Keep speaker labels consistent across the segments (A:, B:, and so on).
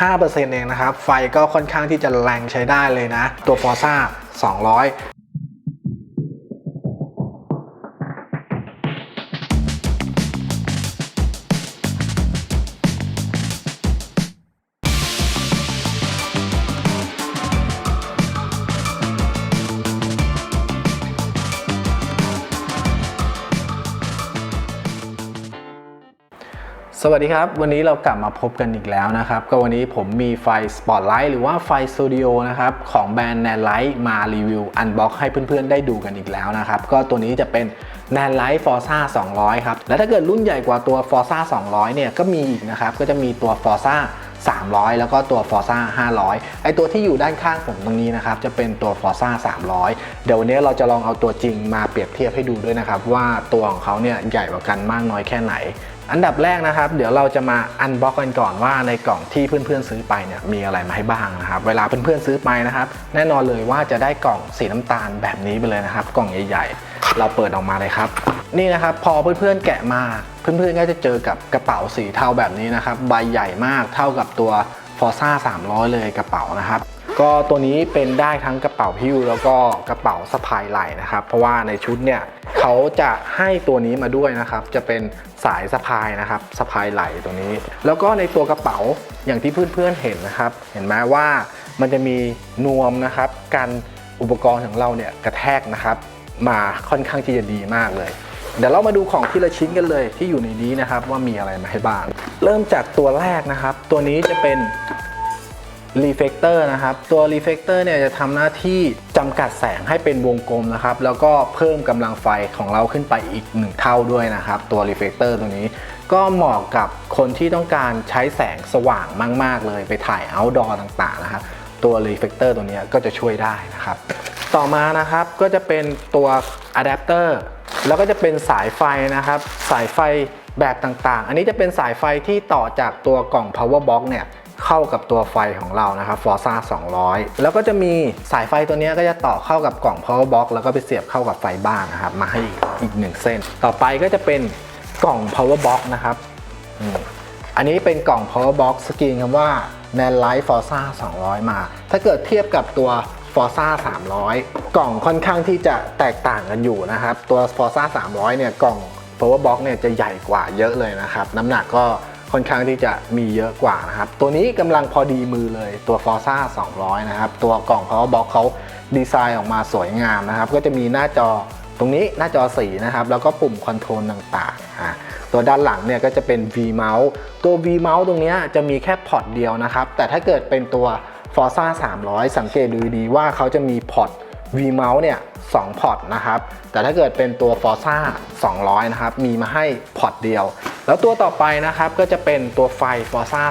A: 5%เองนะครับ ไฟก็ค่อนข้างที่จะแรงใช้ได้เลยนะ ตัว Forza 200 สวัสดีครับ วันนี้เรากลับมาพบกันอีกแล้วนะครับ ก็วันนี้ผมมีไฟ Spotlight หรือว่าไฟสตูดิโอนะครับ ของแบรนด์ Nanlite มารีวิวอันบ็อกให้เพื่อนๆ ได้ดูกันอีกแล้วนะครับ ก็ตัวนี้จะเป็น Nanlite Forza 200 ครับ และถ้าเกิดรุ่นใหญ่กว่าตัว Forza 200 เนี่ย ก็มีอีกนะครับ ก็จะมีตัว Forza 300 แล้วก็ตัว Forza 500 ไอตัวที่อยู่ด้านข้างผมตรงนี้นะครับ จะเป็นตัว Forza 300 เดี๋ยววันนี้เราจะลองเอาตัวจริงมาเปรียบเทียบให้ดูด้วยนะครับ ว่าตัวของเขาเนี่ยใหญ่กว่ากันมากน้อยแค่ไหน อันดับแรกนะครับ เดี๋ยวเราจะมาอันบ็อกกันก่อนว่าในกล่องที่เพื่อนๆซื้อไปเนี่ยมีอะไรมาให้บ้างนะครับ เวลาเพื่อนๆซื้อไปนะครับ แน่นอนเลยว่าจะได้กล่องสีน้ำตาลแบบนี้ไปเลยนะครับ กล่องใหญ่ๆ เราเปิดออกมาเลยครับ นี่นะครับพอเพื่อนๆแกะมาเพื่อนๆก็จะเจอกับกระเป๋าสีเทาแบบนี้นะครับ ใบใหญ่มากเท่ากับตัว Forza 300 เลยกระเป๋านะครับ ก็ตัวนี้เป็นได้ทั้งกระเป๋าพิ้วแล้วก็กระเป๋าสะพายไหล่นะครับ เพราะว่าในชุดเนี่ยเขาจะให้ตัวนี้มาด้วยนะครับ จะเป็นสายสะพายนะครับสะพายไหล่ตัวนี้ แล้วก็ในตัวกระเป๋าอย่างที่เพื่อนๆเห็นนะครับ เห็นไหมว่ามันจะมีนวมนะครับกันอุปกรณ์ของเราเนี่ยกระแทกนะครับ มาค่อนข้างที่จะดีมากเลย เดี๋ยวเรามาดูของทีละชิ้นกันเลยที่อยู่ในนี้นะครับว่ามีอะไรมาให้บ้าง เริ่มจากตัวแรกนะครับ ตัวนี้จะเป็น รีเฟกเตอร์นะครับ ตัวรีเฟกเตอร์เนี่ยจะทำหน้าที่จำกัดแสงให้เป็นวงกลมนะครับ แล้วก็เพิ่มกำลังไฟของเราขึ้นไปอีกหนึ่งเท่าด้วยนะครับ ตัวรีเฟกเตอร์ตัวนี้ ก็เหมาะกับคนที่ต้องการใช้แสงสว่างมาก ๆ เลยไปถ่าย outdoor ต่างๆนะครับ ตัวรีเฟกเตอร์ตัวนี้ก็จะช่วยได้นะครับ ต่อมานะครับก็จะเป็นตัวอะแดปเตอร์แล้วก็จะเป็นสายไฟนะครับ สายไฟแบบต่างๆ อันนี้จะเป็นสายไฟที่ต่อจากตัวกล่อง power box เนี่ย เข้ากับตัวไฟของเรานะครับ Forza 200 แล้วก็จะมีสายไฟตัวนี้ก็จะต่อเข้ากับกล่อง power box แล้วก็ไปเสียบเข้ากับไฟบ้านนะครับ มาให้อีกอีกหนึ่งเส้น ต่อไปก็จะเป็นกล่อง power box นะครับอันนี้เป็นกล่อง power box สกรีนคำว่า Man Light Forza 200 มา ถ้าเกิดเทียบกับตัว Forza 300 กล่องค่อนข้างที่จะแตกต่างกันอยู่นะครับ ตัว Forza 300 เนี่ยกล่อง power box เนี่ยจะใหญ่กว่าเยอะเลยนะครับ น้ำหนักก็ ค่อนข้างที่จะมีเยอะกว่านะครับ ตัวนี้กำลังพอดีมือเลยตัว Forza 200 นะครับ ตัวกล่อง power box เขาดีไซน์ออกมาสวยงามนะครับ ก็จะมีหน้าจอตรงนี้หน้าจอสีนะครับ แล้วก็ปุ่มคอนโทรลต่างๆอะตัวด้านหลังเนี่ยก็จะเป็น V mouse ตัว V mouse ตรงนี้จะมีแค่พอร์ตเดียวนะครับ แต่ถ้าเกิดเป็นตัว Forza 300 สังเกตดูดีว่าเขาจะมีพอร์ต V mouse เนี่ย2พอร์ตนะครับ แต่ถ้าเกิดเป็นตัว Forza 200 นะครับ มีมาให้พอร์ตเดียว แล้วตัวต่อไปนะครับก็จะเป็นตัวไฟ Forza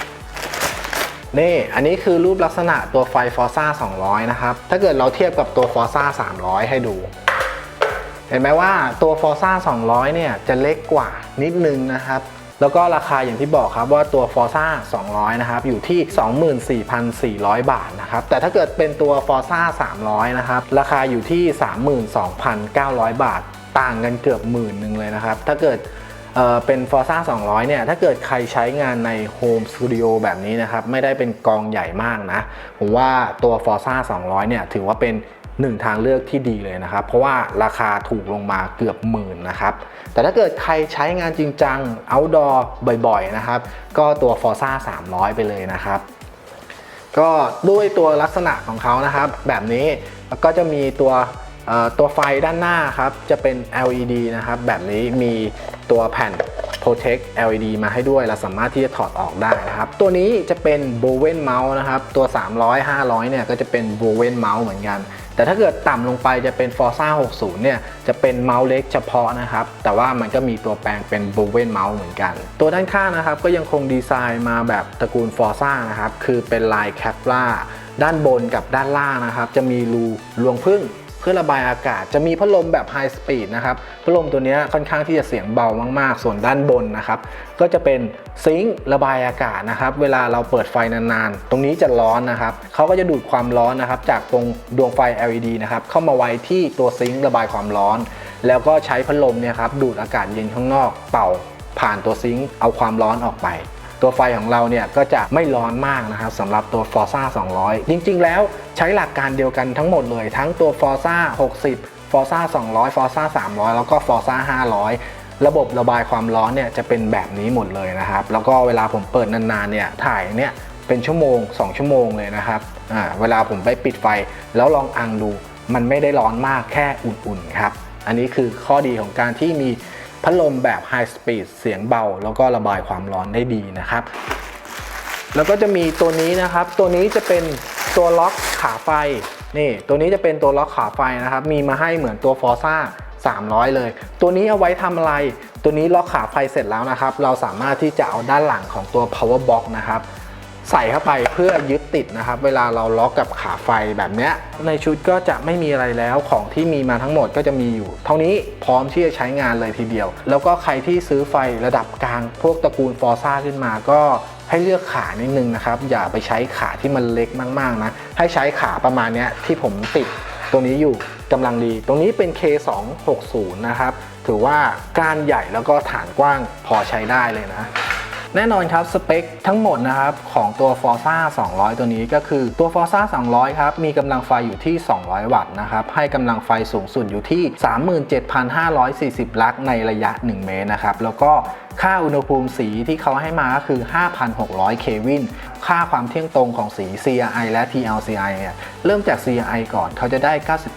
A: 200 นี่ อันนี้คือรูปลักษณะตัวไฟ Forza 200 นะครับ ถ้าเกิดเราเทียบกับตัว Forza 300 ให้ดู เห็นไหมว่าตัว Forza 200 เนี่ยจะเล็กกว่านิดนึงนะครับ แล้วก็ราคาอย่างที่บอกครับว่าตัว Forza 200 นะครับ อยู่ที่ 24,400 บาทนะครับ แต่ถ้าเกิดเป็นตัว Forza 300 นะครับ ราคาอยู่ที่ 32,900 บาท ต่างกันเกือบหมื่นหนึ่งเลยนะครับ ถ้าเกิดเอ่อเป็น Forza 200 เนี่ย ถ้าเกิดใครใช้งานใน Home Studio แบบนี้นะครับ ไม่ได้เป็นกองใหญ่มากนะ ผมว่าตัว Forza 200 เนี่ย ถือว่าเป็น หนึ่งทางเลือกที่ดีเลยนะครับ เพราะว่าราคาถูกลงมาเกือบหมื่นนะครับ แต่ถ้าเกิดใครใช้งานจริงจัง outdoor บ่อยๆนะครับ ก็ตัว Forza 300 ไปเลยนะครับ ก็ด้วยตัวลักษณะของเขานะครับ แบบนี้แล้วก็จะมีตัว ตัวไฟด้านหน้าครับจะเป็น LED นะครับแบบนี้มีตัวแผ่น Protect LED มาให้ด้วยเราสามารถที่จะถอดออกได้นะครับ ตัวนี้จะเป็น Bowen Mouse นะครับ ตัว 300 500 เนี่ยก็จะเป็น Bowen Mouse เหมือนกัน แต่ถ้าเกิดต่ำลงไปจะเป็น Forza 60 เนี่ยจะเป็นเมาส์เล็กเฉพาะนะครับ แต่ว่ามันก็มีตัวแปลงเป็น b o w e n Mouse เหมือนกัน ตัวด้านข้างนะครับก็ยังคงดีไซน์มาแบบตระกูล Forza นะครับ คือเป็นลาย c a p l a ด้านบนกับด้านล่างนะครับ จะมีรูรวงพึ่ง เพื่อระบายอากาศจะมีพัดลมแบบ High Speed นะครับพัดลมตัวนี้ค่อนข้างที่จะเสียงเบามาก ๆ ส่วนด้านบนนะครับก็จะเป็นซิงค์ระบายอากาศนะครับเวลาเราเปิดไฟนานๆ ตรงนี้จะร้อนนะครับเขาก็จะดูดความร้อนนะครับจากตรงดวงไฟ LED นะครับเข้ามาไว้ที่ตัวซิงค์ระบายความร้อน แล้วก็ใช้พัดลมเนี่ยครับดูดอากาศเย็นข้างนอกเป่าผ่านตัวซิงค์เอาความร้อนออกไป ตัวไฟของเราเนี่ยก็จะไม่ร้อนมากนะครับสำหรับตัว Forza 200 จริง ๆ แล้วใช้หลักการเดียวกันทั้งหมดเลย ทั้งตัว Forza 60 Forza 200 Forza 300 แล้วก็ Forza 500 ระบบระบายความร้อนเนี่ยจะเป็นแบบนี้หมดเลยนะครับ แล้วก็เวลาผมเปิดนานๆเนี่ยถ่ายเนี่ยเป็นชั่วโมง 2 ชั่วโมงเลยนะครับอ่าเวลาผมไปปิดไฟแล้วลองอังดู มันไม่ได้ร้อนมากแค่อุ่นๆครับ อันนี้คือข้อดีของการที่มี พัดลมแบบ High Speed เสียงเบา แล้วก็ระบายความร้อนได้ดีนะครับ แล้วก็จะมีตัวนี้นะครับ ตัวนี้จะเป็นตัวล็อกขาไฟนี่ตัวนี้จะเป็นตัวล็อกขาไฟนะครับ มีมาให้เหมือนตัว Forza 300 เลย ตัวนี้เอาไว้ทำอะไร ตัวนี้ล็อกขาไฟเสร็จแล้วนะครับ เราสามารถที่จะเอาด้านหลังของตัว power box นะครับ ใส่เข้าไปเพื่อยึดติดนะครับ เวลาเราล็อกกับขาไฟแบบเนี้ยในชุดก็จะไม่มีอะไรแล้วของที่มีมาทั้งหมดก็จะมีอยู่ เท่านี้พร้อมที่จะใช้งานเลยทีเดียว แล้วก็ใครที่ซื้อไฟระดับกลาง พวกตระกูลฟอร์ซ่าขึ้นมาก็ให้เลือกขานิดนึงนะครับ อย่าไปใช้ขาที่มันเล็กมากๆนะให้ใช้ขาประมาณเนี้ยที่ผมติดตรงนี้อยู่กำลังดี ตรงนี้เป็น K260 นะครับ ถือว่าก้านใหญ่แล้วก็ฐานกว้างพอใช้ได้เลยนะ แน่นอนครับสเปคทั้งหมดนะครับของตัว Forza 200 ตัวนี้ก็คือตัว Forza 200 ครับ มีกำลังไฟอยู่ที่ 200 วัตต์นะครับ ให้กำลังไฟสูงสุดอยู่ที่ 37,540 ลักในระยะ 1 เมตรนะครับ แล้วก็ค่าอุณหภูมิสีที่เขาให้มาก็คือ 5,600 เควิน ค่าความเที่ยงตรงของสี CRI และ TLCI เนี่ย เริ่มจาก CRI ก่อนเขาจะได้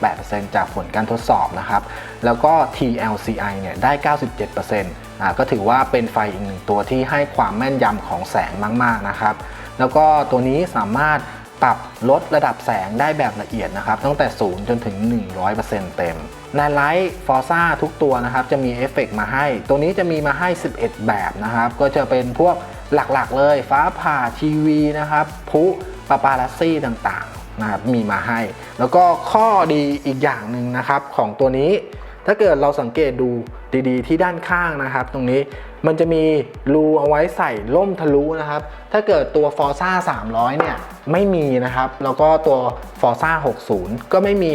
A: 98%จากผลการทดสอบนะครับ แล้วก็ TLCI เนี่ย ได้ 97% ก็ถือว่าเป็นไฟอีกหนึ่งตัวที่ให้ความแม่นยำของแสงมากๆนะครับ แล้วก็ตัวนี้สามารถปรับลดระดับแสงได้แบบละเอียดนะครับ ตั้งแต่ 0 จนถึง 100%เต็มในไลท์ฟอร์ซ่าทุกตัวนะครับ จะมีเอฟเฟกต์มาให้ ตัวนี้จะมีมาให้ 11 แบบนะครับ ก็จะเป็นพวกหลักๆ เลย ฟ้าผ่าทีวีนะครับพุปาปารัสซี่ต่างๆนะครับมีมาให้ แล้วก็ข้อดีอีกอย่างหนึ่งนะครับของตัวนี้ ถ้าเกิดเราสังเกตดูดีๆ ที่ด้านข้างนะครับ ตรงนี้มันจะมีรูเอาไว้ใส่ล่มทะลุนะครับ ถ้าเกิดตัว Forza 300 เนี่ยไม่มีนะครับ แล้วก็ตัว Forza 60 ก็ไม่มี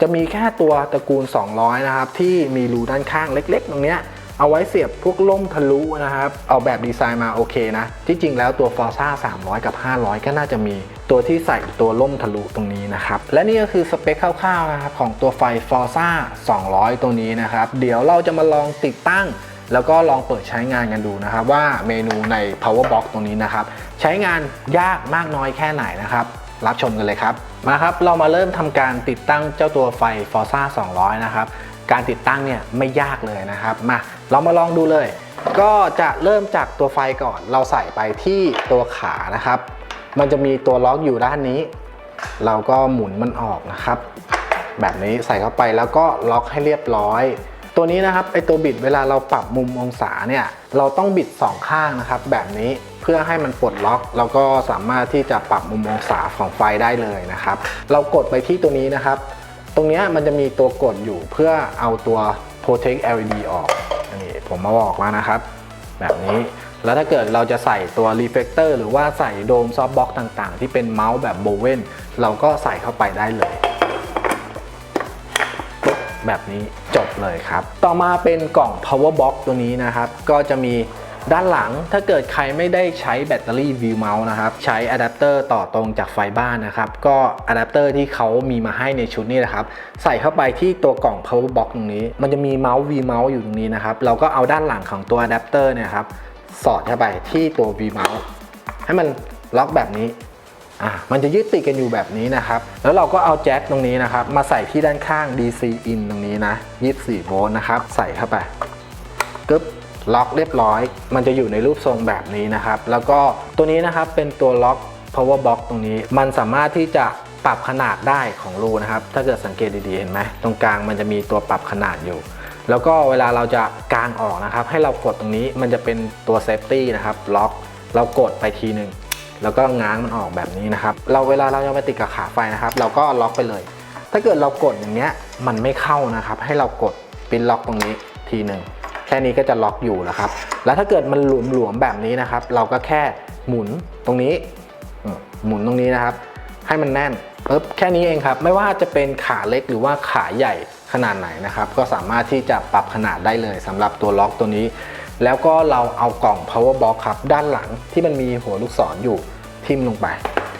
A: จะมีแค่ตัวตระกูล 200 นะครับ ที่มีรูด้านข้างเล็ก ๆ ตรงเนี้ย เอาไว้เสียบพวกล่มทะลุนะครับ เอาแบบดีไซน์มาโอเคนะ ที่จริงแล้วตัว Forza 300 กับ 500 ก็น่าจะมีตัวที่ใส่ตัวล่มทะลุตรงนี้นะครับ และนี่ก็คือสเปคคร่าวๆนะครับของตัวไฟ Forza 200 ตัวนี้นะครับ เดี๋ยวเราจะมาลองติดตั้ง แล้วก็ลองเปิดใช้งานกันดูนะครับว่าเมนูใน Power Box ตรงนี้นะครับ ใช้งานยากมากน้อยแค่ไหนนะครับรับชมกันเลยครับ มาครับ เรามาเริ่มทำการติดตั้งเจ้าตัวไฟ Forza 200 นะครับ การติดตั้งเนี่ยไม่ยากเลยนะครับมาเรามาลองดูเลย ก็จะเริ่มจากตัวไฟก่อน เราใส่ไปที่ตัวขานะครับ มันจะมีตัวล็อกอยู่ด้านนี้ เราก็หมุนมันออกนะครับ แบบนี้ใส่เข้าไปแล้วก็ล็อกให้เรียบร้อย ตัวนี้นะครับไอตัวบิดเวลาเราปรับมุมองศาเนี่ยเราต้องบิดสองข้างนะครับ แบบนี้เพื่อให้มันปลดล็อก แล้วก็สามารถที่จะปรับมุมองศาของไฟได้เลยนะครับ เรากดไปที่ตัวนี้นะครับ ตรงนี้มันจะมีตัวกดอยู่เพื่อเอาตัว protect LED ออกอันนี้ผมมาบอกแล้วนะครับ แบบนี้แล้วถ้าเกิดเราจะใส่ตัว reflector หรือว่าใส่โดมซอฟต์บ็อกต่างๆ ที่เป็นเมาส์แบบโบเวนเราก็ใส่เข้าไปได้เลย แบบนี้จบเลยครับ ต่อมาเป็นกล่อง power box ตัวนี้นะครับ ก็จะมี ด้านหลังถ้าเกิดใครไม่ได้ใช้แบตเตอรี่ view mouse นะครับ ใช้อะแดปเตอร์ต่อตรงจากไฟบ้านนะครับ ก็อะแดปเตอร์ที่เขามีมาให้ในชุดนี้นะครับ ใส่เข้าไปที่ตัวกล่อง power box ตรงนี้ มันจะมีเมาส์ v mouse อยู่ตรงนี้นะครับ เราก็เอาด้านหลังของตัวอะแดปเตอร์เนี่ยครับ สอดเข้าไปที่ตัว v mouse ให้มันล็อกแบบนี้อะมันจะยึดติดกันอยู่แบบนี้นะครับ แล้วเราก็เอาแจ็คตรงนี้นะครับ มาใส่ที่ด้านข้าง DC in ตรงนี้นะ24โวลต์นะครับ ใส่เข้าไปกึ๊บ ล็อกเรียบร้อย มันจะอยู่ในรูปทรงแบบนี้นะครับ แล้วก็ตัวนี้นะครับเป็นตัวล็อก power box ตรงนี้ มันสามารถที่จะปรับขนาดได้ของรูนะครับ ถ้าเกิดสังเกตดีๆ เห็นไหม ตรงกลางมันจะมีตัวปรับขนาดอยู่ แล้วก็เวลาเราจะกางออกนะครับ ให้เรากดตรงนี้ มันจะเป็นตัวเซฟตี้นะครับ ล็อก เรากดไปทีหนึ่ง แล้วก็ง้างมันออกแบบนี้นะครับ เราเวลาเราจะไปติดกับขาไฟนะครับ เราก็ล็อกไปเลย ถ้าเกิดเรากดอย่างเงี้ย มันไม่เข้านะครับ ให้เรากดปินล็อกตรงนี้ทีหนึ่ง ค่นี้ก็จะล็อกอยู่แล้วครับ แล้วถ้าเกิดมันหลวมๆแบบนี้นะครับ เราก็แค่หมุนตรงนี้ หมุนตรงนี้นะครับ ให้มันแน่นปึ๊บแค่นี้เองครับ ไม่ว่าจะเป็นขาเล็กหรือว่าขาใหญ่ขนาดไหนนะครับ ก็สามารถที่จะปรับขนาดได้เลยสำหรับตัวล็อกตัวนี้ แล้วก็เราเอากล่อง power box ครับ ด้านหลังที่มันมีหัวลูกศรอยู่ทิ่มลงไป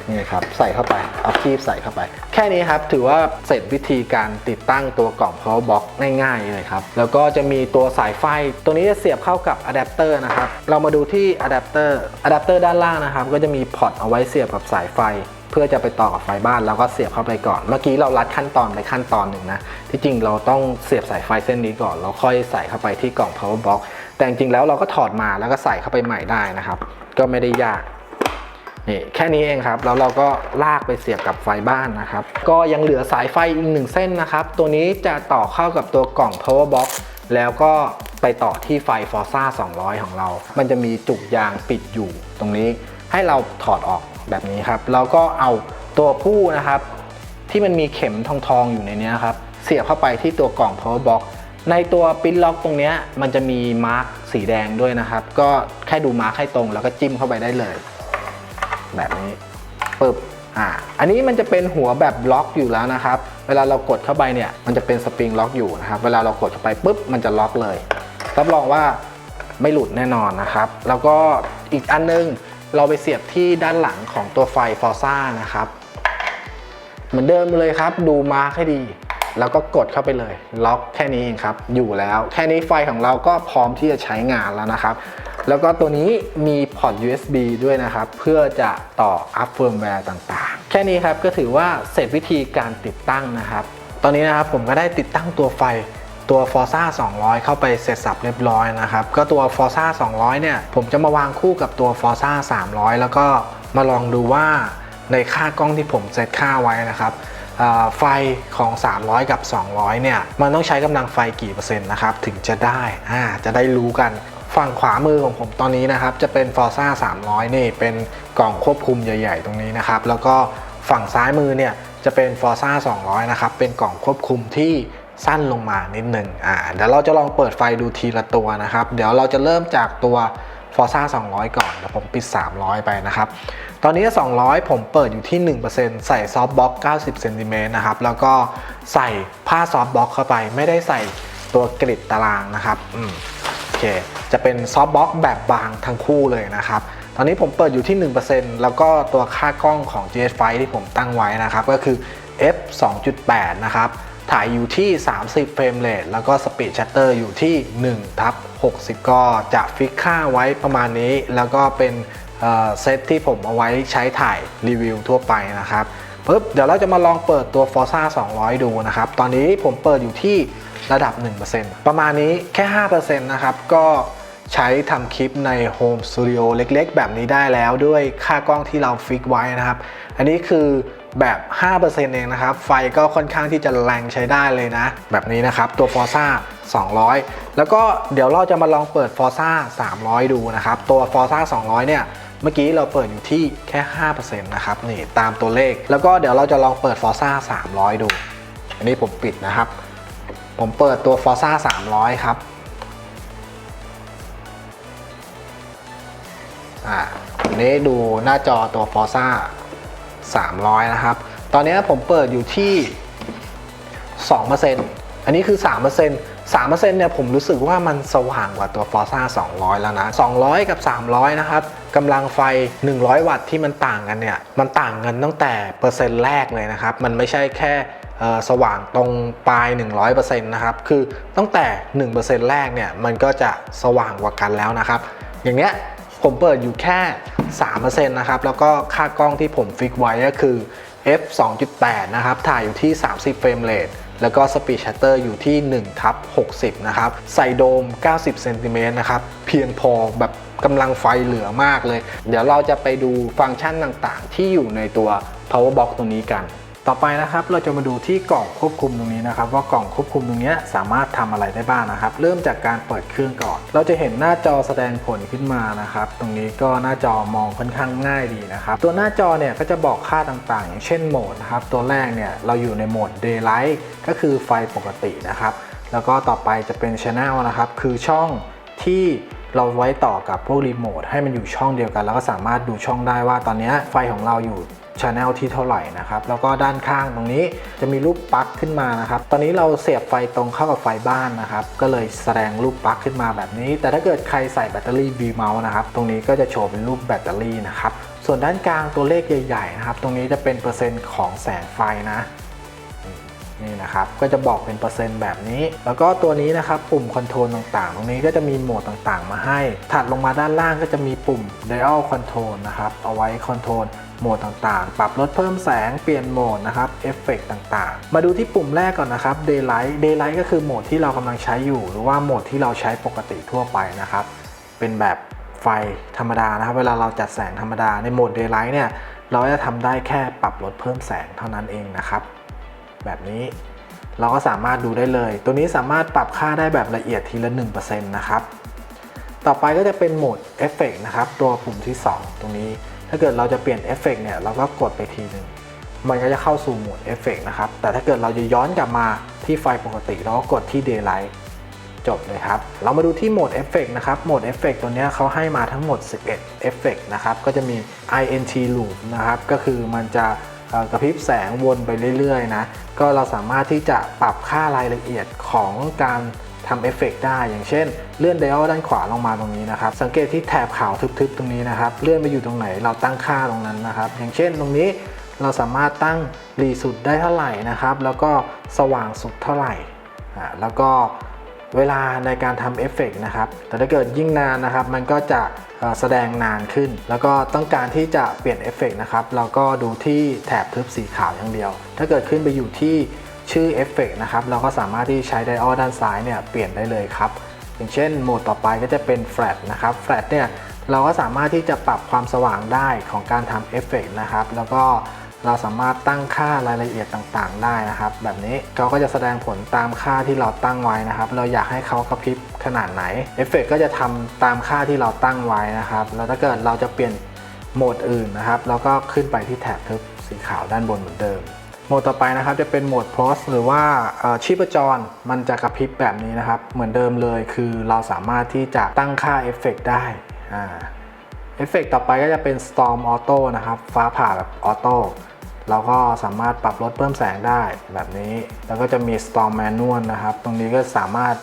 A: นี่ครับใส่เข้าไปเอาคีบใส่เข้าไป แค่นี้ครับถือว่าเสร็จวิธีการติดตั้งตัวกล่อง power box ง่ายๆเลยครับ แล้วก็จะมีตัวสายไฟ ตัวนี้จะเสียบเข้ากับอะแดปเตอร์นะครับ เรามาดูที่อะแดปเตอร์อะแดปเตอร์ด้านล่างนะครับ ก็จะมีพอร์ตเอาไว้เสียบกับสายไฟ เพื่อจะไปต่อกับไฟบ้านแล้วก็เสียบเข้าไปก่อน เมื่อกี้เราลัดขั้นตอนไปขั้นตอนหนึ่งนะ ที่จริงเราต้องเสียบสายไฟเส้นนี้ก่อนแล้วค่อยใส่เข้าไปที่กล่อง power box แต่จริงๆแล้วเราก็ถอดมาแล้วก็ใส่เข้าไปใหม่ได้นะครับ ก็ไม่ได้ยาก นี่แค่นี้เองครับ แล้วเราก็ลากไปเสียบกับไฟบ้านนะครับ ก็ยังเหลือสายไฟอีกหนึ่งเส้นนะครับ ตัวนี้จะต่อเข้ากับตัวกล่อง power box แล้วก็ไปต่อที่ไฟ Forza 200 ของเรา มันจะมีจุกยางปิดอยู่ตรงนี้ ให้เราถอดออกแบบนี้ครับ แล้วก็เอาตัวผู้นะครับ ที่มันมีเข็มทองทองอยู่ในนี้ครับ เสียบเข้าไปที่ตัวกล่อง power box ในตัวปิ้นล็อกตรงนี้มันจะมีมาร์กสีแดงด้วยนะครับ ก็แค่ดูมาร์กให้ตรงแล้วก็จิ้มเข้าไปได้เลย แบบนี้ปึ๊บอ่าอันนี้มันจะเป็นหัวแบบล็อกอยู่แล้วนะครับ เวลาเรากดเข้าไปเนี่ย มันจะเป็นสปริงล็อกอยู่นะครับ เวลาเรากดเข้าไปปุ๊บ มันจะล็อกเลย รับรองว่าไม่หลุดแน่นอนนะครับ แล้วก็อีกอันนึง เราไปเสียบที่ด้านหลังของตัวไฟฟอร์ซ่านะครับ เหมือนเดิมเลยครับ ดูมาร์คให้ดี แล้วก็กดเข้าไปเลย ล็อกแค่นี้เองครับ อยู่แล้ว แค่นี้ไฟของเราก็พร้อมที่จะใช้งานแล้วนะครับ แล้วก็ตัวนี้มีพอร์ต USB ด้วยนะครับ เพื่อจะต่ออัพเฟิร์มแวร์ต่างๆ แค่นี้ครับก็ถือว่าเสร็จวิธีการติดตั้งนะครับ ตอนนี้นะครับผมก็ได้ติดตั้งตัวไฟตัว Forza 200 เข้าไปเสร็จสับเรียบร้อยนะครับ ก็ตัว Forza 200 เนี่ย ผมจะมาวางคู่กับตัว Forza 300 แล้วก็มาลองดูว่าในค่ากล้องที่ผมเซตค่าไว้นะครับ ไฟของ 300 กับ 200 เนี่ย มันต้องใช้กำลังไฟกี่เปอร์เซ็นต์นะครับ ถึงจะได้อ่าจะได้รู้กันฝั่งขวามือของผมตอนนี้นะครับ จะเป็น Forza 300 นี่เป็นกล่องควบคุมใหญ่ ๆ ตรงนี้นะครับ แล้วก็ฝั่งซ้ายมือเนี่ยจะเป็น Forza 200 นะครับ เป็นกล่องควบคุมที่สั้นลงมานิดหนึ่งอ่าเดี๋ยวเราจะลองเปิดไฟดูทีละตัวนะครับ เดี๋ยวเราจะเริ่มจากตัว Forza 200 ก่อนเดี๋ยวผมปิด 300 ไปนะครับ ตอนนี้ 200 ผมเปิดอยู่ที่ 1%ใส่ซอฟต์บ็อก90เซนติเมตรนะครับ แล้วก็ใส่ผ้าซอฟต์บ็อกเข้าไป ไม่ได้ใส่ตัวกริดตารางนะครับ อืมโอเค จะเป็นซอฟต์บ็อกแบบบางทั้งคู่เลยนะครับตอนนี้ผมเปิดอยู่ที่ 1%แล้วก็ตัวค่ากล้องของ GS5 ที่ผมตั้งไว้นะครับ ก็คือ f 2.8 นะครับ ถ่ายอยู่ที่ 30 เฟรมเรทแล้วก็สปีดชัตเตอร์อยู่ที่1ทับ60 ก็จะฟิกค่าไว้ประมาณนี้ แล้วก็เป็นเอ่อเซตที่ผมเอาไว้ใช้ถ่ายรีวิวทั่วไปนะครับปุ๊บเดี๋ยวเราจะมาลองเปิดตัว Forza 200 ดูนะครับ ตอนนี้ผมเปิดอยู่ที่ระดับ 1%ประมาณนี้แค่ 5%นะครับ ก็ใช้ทำคลิปในโฮมสตูดิโอเล็กๆ แบบนี้ได้แล้วด้วยค่ากล้องที่เราฟิกไว้นะครับ อันนี้คือ แบบ 5%เองนะครับ ไฟก็ค่อนข้างที่จะแรงใช้ได้เลยนะ แบบนี้นะครับ ตัว Forza 200 แล้วก็เดี๋ยวเราจะมาลองเปิด Forza 300 ดูนะครับ ตัว Forza 200 เนี่ยเมื่อกี้เราเปิดอยู่ที่แค่ 5%นะครับนี่ตามตัวเลข แล้วก็เดี๋ยวเราจะลองเปิด Forza 300 ดู อันนี้ผมปิดนะครับ ผมเปิดตัว Forza 300 ครับอ่าอันนี้ดูหน้าจอตัว Forza 300 นะครับ ตอนนี้ผมเปิดอยู่ที่ 2%อันนี้คือ 3% 3%เนี่ยผมรู้สึกว่ามันสว่างกว่าตัว Forza 200 แล้วนะ 200 กับ 300 นะครับกำลังไฟ 100 วัตต์ที่มันต่างกันเนี่ย มันต่างกันตั้งแต่เปอร์เซ็นต์แรกเลยนะครับ มันไม่ใช่แค่สว่างตรงปลาย 100%นะครับ คือตั้งแต่ 1%แรกเนี่ย มันก็จะสว่างกว่ากันแล้วนะครับ อย่างเนี้ย ผมเปิดอยู่แค่ 3%นะครับ แล้วก็ค่ากล้องที่ผมฟิกไว้ก็คือ f 2.8 นะครับ ถ่ายอยู่ที่ 30 เฟรมเรทแล้วก็สปีดชัตเตอร์อยู่ที่1ทับ60 นะครับ ใส่โดม 90 เซนติเมตรนะครับ เพียงพอแบบกำลังไฟเหลือมากเลย เดี๋ยวเราจะไปดูฟังก์ชันต่างๆ ที่อยู่ในตัว power box ตรงนี้กัน ต่อไปนะครับเราจะมาดูที่กล่องควบคุมตรงนี้นะครับ ว่ากล่องควบคุมตรงนี้สามารถทำอะไรได้บ้างนะครับ เริ่มจากการเปิดเครื่องก่อน เราจะเห็นหน้าจอแสดงผลขึ้นมานะครับ ตรงนี้ก็หน้าจอมองค่อนข้างง่ายดีนะครับตัวหน้าจอเนี่ยก็จะบอกค่าต่างๆ อย่างเช่นโหมดนะครับตัวแรกเนี่ยเราอยู่ในโหมด daylight ก็คือไฟปกตินะครับ แล้วก็ต่อไปจะเป็น channel นะครับคือช่องที่เราไว้ต่อกับพวกรีโมทให้มันอยู่ช่องเดียวกัน แล้วก็สามารถดูช่องได้ว่าตอนนี้ไฟของเราอยู่ Channel ที่เท่าไหร่นะครับ แล้วก็ด้านข้างตรงนี้จะมีรูปปลั๊กขึ้นมานะครับ ตอนนี้เราเสียบไฟตรงเข้ากับไฟบ้านนะครับ ก็เลยแสดงรูปปลั๊กขึ้นมาแบบนี้ แต่ถ้าเกิดใครใส่แบตเตอรี่ V mount นะครับ ตรงนี้ก็จะโชว์เป็นรูปแบตเตอรี่นะครับ ส่วนด้านกลางตัวเลขใหญ่ๆนะครับ ตรงนี้จะเป็นเปอร์เซ็นต์ของแสงไฟนะนี่นะครับก็จะบอกเป็นเปอร์เซ็นต์แบบนี้ แล้วก็ตัวนี้นะครับปุ่มคอนโทรลต่างๆ ตรงนี้ก็จะมีโหมดต่างๆ มาให้ ถัดลงมาด้านล่างก็จะมีปุ่ม Dial Control นะครับเอาไว้คอนโทรล โหมดต่างๆ ปรับลดเพิ่มแสง เปลี่ยนโหมดนะครับ เอฟเฟกต่างๆ มาดูที่ปุ่มแรกก่อนนะครับ Daylight Daylight ก็คือโหมดที่เรากำลังใช้อยู่ หรือว่าโหมดที่เราใช้ปกติทั่วไปนะครับ เป็นแบบไฟธรรมดานะครับ เวลาเราจัดแสงธรรมดา ในโหมด Daylight เนี่ย เราจะทำได้แค่ปรับลดเพิ่มแสงเท่านั้นเองนะครับ แบบนี้เราก็สามารถดูได้เลย ตัวนี้สามารถปรับค่าได้แบบละเอียดทีละ 1%นะครับ ต่อไปก็จะเป็นโหมดเอฟเฟกนะครับ ตัวปุ่มที่ 2 ตรงนี้ ถ้าเกิดเราจะเปลี่ยนเอฟเฟกเนี่ยเราก็กดไปทีหนึ่งมันก็จะเข้าสู่โหมดเอฟเฟกนะครับ แต่ถ้าเกิดเราจะย้อนกลับมาที่ไฟปกติเราก็กดที่ Daylight จบเลยครับ เรามาดูที่โหมดเอฟเฟกนะครับ โหมดเอฟเฟกตัวนี้เขาให้มาทั้งหมด 11เอฟเฟกนะครับ ก็จะมี int loop นะครับ ก็คือมันจะกระพริบแสงวนไปเรื่อยๆนะ ก็เราสามารถที่จะปรับค่ารายละเอียดของการ ทำเอฟเฟกได้อย่างเช่น เลื่อนไดอัลด้านขวาลงมาตรงนี้นะครับ สังเกตที่แถบขาวทึบๆ ตรงนี้นะครับ เลื่อนไปอยู่ตรงไหนเราตั้งค่าตรงนั้นนะครับ อย่างเช่นตรงนี้เราสามารถตั้งรีสุดได้เท่าไหร่นะครับ แล้วก็สว่างสุดเท่าไหร่อ่าแล้วก็เวลาในการทำเอฟเฟกต์นะครับ แต่ถ้าเกิดยิ่งนานนะครับ มันก็จะแสดงนานขึ้น แล้วก็ต้องการที่จะเปลี่ยนเอฟเฟกต์นะครับ เราก็ดูที่แถบทึบสีขาวอย่างเดียว ถ้าเกิดขึ้นไปอยู่ที่ ชื่อเอฟเฟกต์นะครับเราก็สามารถที่ใช้ไดอัลด้านซ้ายเนี่ยเปลี่ยนได้เลยครับ อย่างเช่นโหมดต่อไปก็จะเป็น Flat นะครับ Flat เนี่ยเราก็สามารถที่จะปรับความสว่างได้ของการทำเอฟเฟกต์นะครับ แล้วก็เราสามารถตั้งค่ารายละเอียดต่างๆ ได้นะครับ แบบนี้เขาก็จะแสดงผลตามค่าที่เราตั้งไว้นะครับ เราอยากให้เขากระพริบขนาดไหนเอฟเฟกก็จะทำตามค่าที่เราตั้งไว้นะครับ แล้วถ้าเกิดเราจะเปลี่ยนโหมดอื่นนะครับ เราก็ขึ้นไปที่แถบทึบสีขาวด้านบนเหมือนเดิม มดต่อไปนะครับจะเป็นโหมด pulse หรือว่าชีพจร มันจะกระพริบแบบนี้นะครับ เหมือนเดิมเลยคือเราสามารถที่จะตั้งค่าเอฟเฟกได้เอฟเฟกต่อไปก็จะเป็น storm auto นะครับ ฟ้าผ่าแบบออโต้เราก็สามารถปรับลดเพิ่มแสงได้แบบนี้ แล้วก็จะมี storm manual นะครับ ตรงนี้ก็สามารถ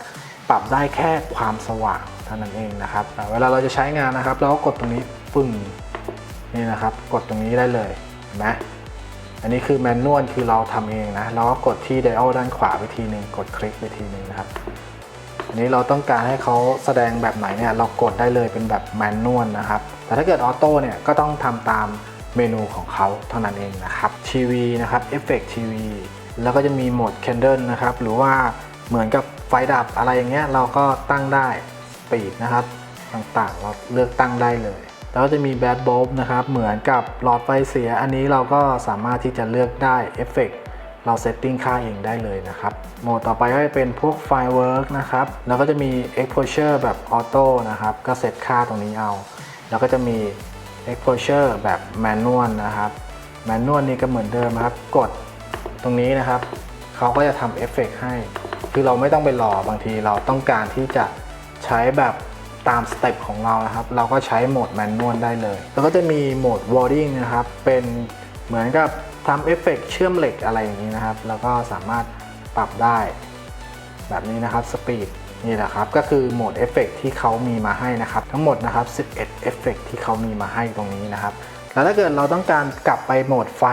A: ปรับได้แค่ความสว่างเท่านั้นเองนะครับ เวลาเราจะใช้งานนะครับ เราก็กดตรงนี้ปึ้งนี่นะครับ กดตรงนี้ได้เลยเห็นไหม อันนี้คือแมนนวลคือเราทำเองนะเราก็กดที่ dial ด้านขวาไปทีหนึ่งกดคลิกไปทีหนึ่งนะครับ อันนี้เราต้องการให้เขาแสดงแบบไหนเนี่ยเรากดได้เลยเป็นแบบแมนนวลนะครับ แต่ถ้าเกิดออโต้เนี่ยก็ต้องทำตามเมนูของเขาเท่านั้นเองนะครับทีวีนะครับเอฟเฟกทีวีแล้วก็จะมีโหมด Candle นะครับ หรือว่าเหมือนกับไฟดับอะไรอย่างเงี้ยเราก็ตั้งได้สปีดนะครับ ต่างๆ เราเลือกตั้งได้เลย แล้วจะมีแบด bulb นะครับเหมือนกับหลอดไฟเสีย อันนี้เราก็สามารถที่จะเลือกได้เอฟเฟกเราเซตติ้งค่าเองได้เลยนะครับ โหมดต่อไปก็จะเป็นพวก firework นะครับ แล้วก็จะมี exposure แบบออโต้นะครับ ก็เซตค่าตรงนี้เอา แล้วก็จะมี exposure แบบ manual นะครับ manual นี่ก็เหมือนเดิมครับ กดตรงนี้นะครับ เขาก็จะทำเอฟเฟกให้ คือเราไม่ต้องไปรอบางทีเราต้องการที่จะใช้แบบ ตามสเต็ปของเรานะครับ เราก็ใช้โหมดแมนนวลได้เลย แล้วก็จะมีโหมด wording นะครับ เป็นเหมือนกับทำเอฟเฟกเชื่อมเหล็กอะไรอย่างนี้นะครับ แล้วก็สามารถปรับได้ แบบนี้นะครับสปีดนี่แหละครับ ก็คือโหมดเอฟเฟกที่เขามีมาให้นะครับ ทั้งหมดนะครับ 11เอฟเฟกที่เขามีมาให้ตรงนี้นะครับ แล้วถ้าเกิดเราต้องการกลับไปโหมดไฟ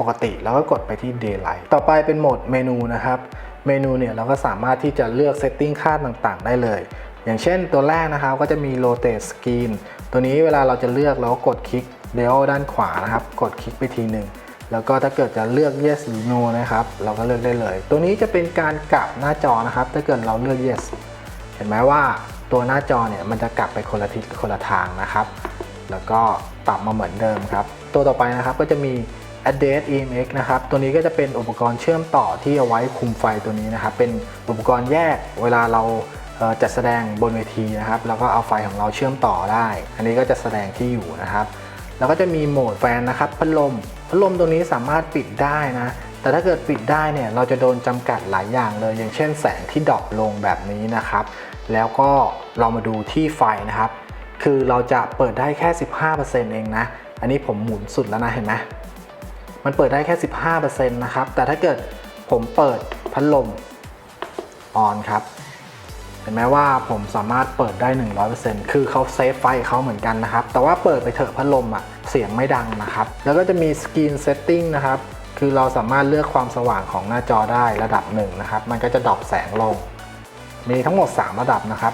A: ปกติเราก็กดไปที่ Daylight ต่อไปเป็นโหมดเมนูนะครับ เมนูเนี่ยเราก็สามารถที่จะเลือกเซตติ้งค่าต่างๆ ได้เลย อย่างเช่นตัวแรกนะครับก็จะมี rotate screen ตัวนี้เวลาเราจะเลือกเราก็กดคลิก dial ด้านขวานะครับ กดคลิกไปทีหนึ่งแล้วก็ถ้าเกิดจะเลือก yes หรือ no นะครับ เราก็เลือกได้เลย ตัวนี้จะเป็นการกลับหน้าจอนะครับ ถ้าเกิดเราเลือก yes เห็นไหมว่าตัวหน้าจอเนี่ยมันจะกลับไปคนละทิศคนละทางนะครับ แล้วก็ปรับมาเหมือนเดิมครับ ตัวต่อไปนะครับก็จะมี Address EMX นะครับ ตัวนี้ก็จะเป็นอุปกรณ์เชื่อมต่อที่เอาไว้คุมไฟตัวนี้นะครับ เป็นอุปกรณ์แยกเวลาเรา จัดแสดงบนเวทีนะครับ แล้วก็เอาไฟของเราเชื่อมต่อได้ อันนี้ก็จะแสดงที่อยู่นะครับ แล้วก็จะมีโหมดแฟนนะครับพัดลมพัดลมตัวนี้สามารถปิดได้นะ แต่ถ้าเกิดปิดได้เนี่ยเราจะโดนจำกัดหลายอย่างเลย อย่างเช่นแสงที่ดรอปลงแบบนี้นะครับ แล้วก็เรามาดูที่ไฟนะครับ คือเราจะเปิดได้แค่ 15%เองนะ อันนี้ผมหมุนสุดแล้วนะเห็นไหมมันเปิดได้แค่ 15%นะครับ แต่ถ้าเกิดผมเปิดพัดลมออนครับ เห็นไหมว่าผมสามารถเปิดได้ 100%คือเขาเซฟไฟเขาเหมือนกันนะครับ แต่ว่าเปิดไปเถอะพัดลมอะเสียงไม่ดังนะครับ แล้วก็จะมีสกรีนเซตติ้งนะครับ คือเราสามารถเลือกความสว่างของหน้าจอได้ระดับหนึ่งนะครับ มันก็จะดรอปแสงลง มีทั้งหมด 3 ระดับนะครับ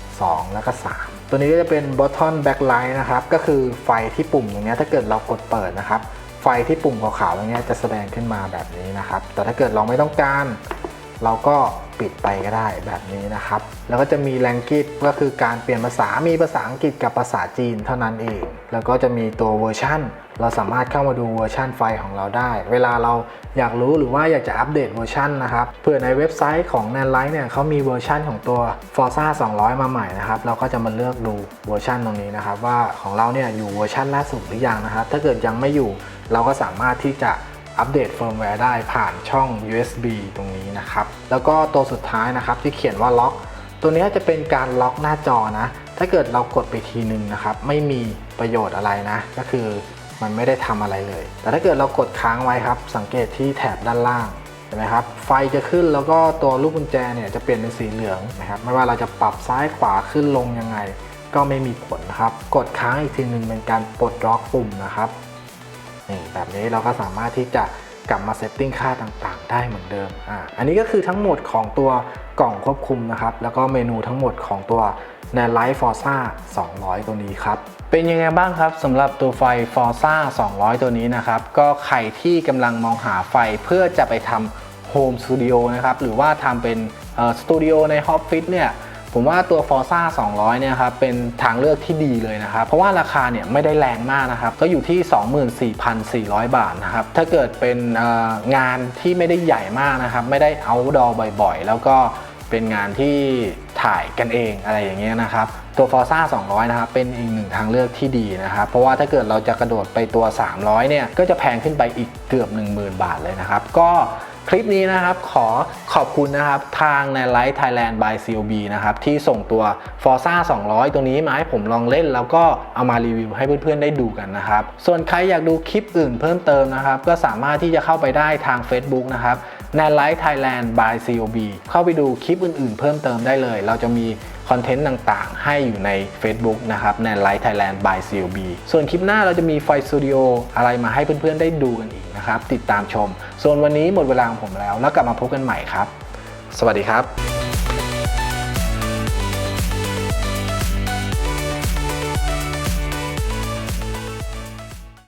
A: 1 2 แล้วก็ 3 ตัวนี้ก็จะเป็น button backlight นะครับ ก็คือไฟที่ปุ่มตรงเนี้ยถ้าเกิดเรากดเปิดนะครับ ไฟที่ปุ่มขาวๆตรงเนี้ยจะแสดงขึ้นมาแบบนี้นะครับ แต่ถ้าเกิดเราไม่ต้องการ เราก็ปิดไปก็ได้แบบนี้นะครับ แล้วก็จะมี language ก็คือการเปลี่ยนภาษา มีภาษาอังกฤษกับภาษาจีนเท่านั้นเอง แล้วก็จะมีตัวเวอร์ชันเราสามารถเข้ามาดูเวอร์ชันไฟล์ของเราได้ เวลาเราอยากรู้หรือว่าอยากจะอัปเดตเวอร์ชันนะครับเผื่อในเว็บไซต์ของ n a n l i g h t เนี่ยเขามีเวอร์ชันของตัว Forza 200 มาใหม่นะครับ เราก็จะมาเลือกดูเวอร์ชันตรงนี้นะครับ ว่าของเราเนี่ยอยู่เวอร์ชันล่าสุดหรือยังนะครับ ถ้าเกิดยังไม่อยู่เราก็สามารถที่จะ อัปเดตเฟิร์มแวร์ได้ผ่านช่อง USB ตรงนี้นะครับ แล้วก็ตัวสุดท้ายนะครับที่เขียนว่าล็อก ตัวนี้จะเป็นการล็อกหน้าจอนะ ถ้าเกิดเรากดไปทีนึงนะครับ ไม่มีประโยชน์อะไรนะ ก็คือมันไม่ได้ทำอะไรเลย แต่ถ้าเกิดเรากดค้างไว้ครับ สังเกตที่แถบด้านล่างเห็นไหมครับ ไฟจะขึ้นแล้วก็ตัวลูกกุญแจเนี่ยจะเปลี่ยนเป็นสีเหลืองนะครับ ไม่ว่าเราจะปรับซ้ายขวาขึ้นลงยังไง ก็ไม่มีผลนะครับ กดค้างอีกทีหนึ่งเป็นการปลดล็อกปุ่มนะครับ นี่แบบนี้เราก็สามารถที่จะกลับมาเซตติ้งค่าต่างๆ ได้เหมือนเดิมอ่าอันนี้ก็คือทั้งหมดของตัวกล่องควบคุมนะครับ แล้วก็เมนูทั้งหมดของตัว n a n l i g h t Forza 200 ตัวนี้ครับ เป็นยังไงบ้างครับสำหรับตัวไฟ Forza 200 ตัวนี้นะครับ ก็ใครที่กำลังมองหาไฟเพื่อจะไปทำโฮมสตูดิโอนะครับ หรือว่าทำเป็นสตูดิโอในฮอปฟิตเนี่ย ผมว่าตัว Forza 200 เนี่ยครับเป็นทางเลือกที่ดีเลยนะครับ เพราะว่าราคาเนี่ยไม่ได้แรงมากนะครับ ก็อยู่ที่ 24,400 บาทนะครับ ถ้าเกิดเป็นงานที่ไม่ได้ใหญ่มากนะครับ ไม่ได้ outdoor บ่อยๆ แล้วก็เป็นงานที่ถ่ายกันเองอะไรอย่างเงี้ยนะครับ ตัว Forza 200 นะครับ เป็นอีกหนึ่งทางเลือกที่ดีนะครับ เพราะว่าถ้าเกิดเราจะกระโดดไปตัว 300 เนี่ย ก็จะแพงขึ้นไปอีกเกือบ 10,000 บาทเลยนะครับ ก็ คลิปนี้นะครับขอขอบคุณนะครับทางในไลท์ไทยแลนด์ by COB นะครับที่ส่งตัว Forza 200 ตัวนี้มาให้ผมลองเล่น แล้วก็เอามารีวิวให้เพื่อนๆได้ดูกันนะครับส่วนใครอยากดูคลิปอื่นเพิ่มเติมนะครับก็สามารถที่จะเข้าไปได้ทาง Facebook นะครับในไลท์ไทยแลนด์ by COB เข้าไปดูคลิปอื่นๆ เพิ่มเติมได้เลย เราจะมี อนเทนต์ต่างๆ ให้อยู่ใน Facebook นะครับ n a n l i g h t Thailand by CLB ส่วนคลิปหน้าเราจะมีไฟสตูดิโออะไรมาให้เพื่อนๆได้ดูกันอีกนะครับ ติดตามชม ส่วนวันนี้หมดเวลาของผมแล้ว แล้วกลับมาพบกันใหม่ครับ สวัสดีครับ